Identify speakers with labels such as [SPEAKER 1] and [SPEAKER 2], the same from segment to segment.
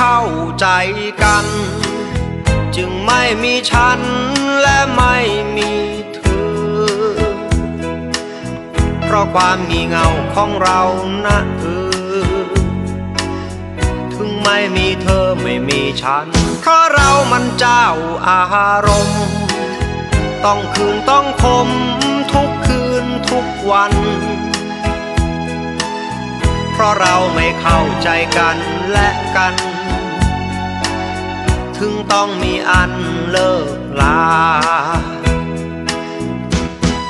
[SPEAKER 1] ข้าใจกัน จึงไม่มีฉันและไม่มีเธอ เพราะความมีเงาของเรานะเออถึงไม่มีเธอไม่มีฉัน เพราะเรามันเจ้าอารมณ์ ต้องคืนต้องคมทุกคืนทุกวันเพราะเราไม่เข้าใจกันและกัน ถึงต้องมีอันเลิกลา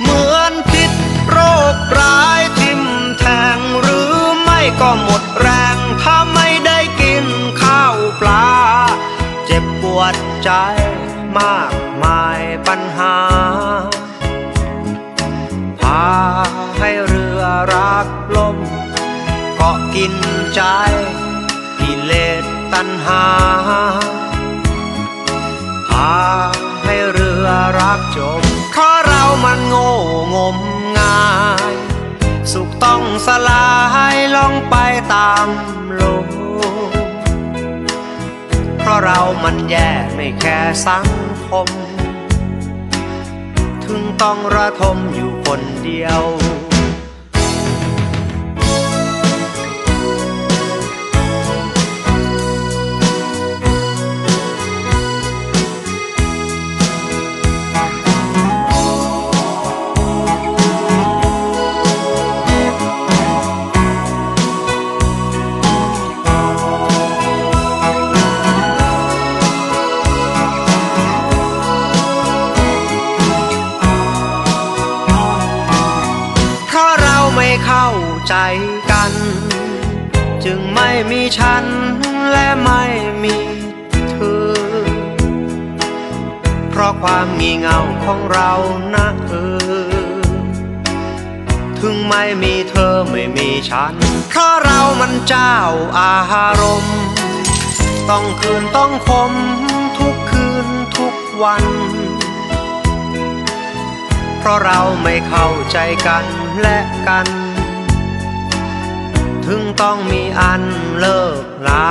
[SPEAKER 1] เหมือนพิษโรคร้ายทิ่มแทงหรือไม่ก็หมดแรง ถ้าไม่ได้กินข้าวปลา เจ็บปวดใจมากมายปัญหา พาให้เรือรักลมเกาะกินใจกิเลสตัณหา พาให้เรือรักจมเพราะเรามันโง่งมงาย สุขต้องสลายลองไปตามลมเพราะเรามันแย่ไม่แค่สังคม ถึงต้องระทมอยู่คนเดียว เราไม่เข้าใจกัน จึงไม่มีฉันและไม่มีเธอ เพราะความงี่เงาของเรานะเออถึงไม่มีเธอไม่มีฉัน เพราะเรามันเจ้าอารมณ์ ต้องคืนต้องคมทุกคืนทุกวัน เพราะเราไม่เข้าใจกันและกัน ถึงต้องมีอันเลิกลา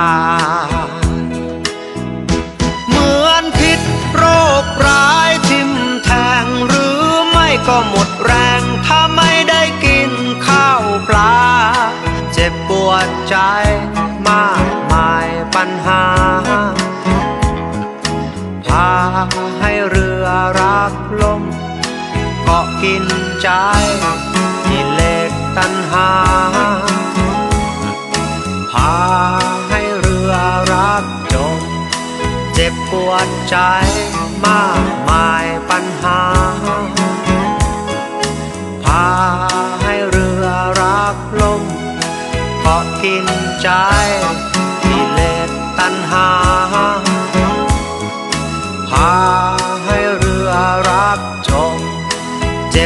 [SPEAKER 1] เหมือนพิษโรคร้ายทิ่มแทงหรือไม่ก็หมดแรงถ้าไม่ได้กินข้าวปลา เจ็บปวดใจมากมายปัญหา กินใจกิเลสตัณหา พาให้เรือรักจม เจ็บปวดใจมากมายปัญหา พาให้เรือรักลมเกาะกินใจกิเลสตัณหา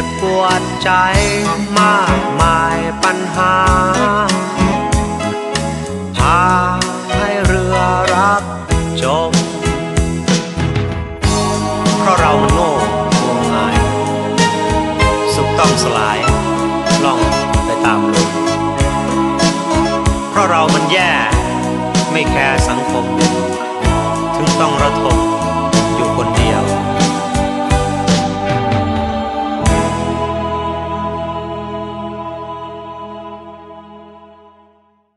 [SPEAKER 1] บปวดใจมากมายปัญหา พาให้เรือรักจม เพราะเรามนโง่งมงาย สุขต้องสลายล่องไปตามลมเพราะเรามันแย่ไม่แคร์สังคม ถึงต้องระทม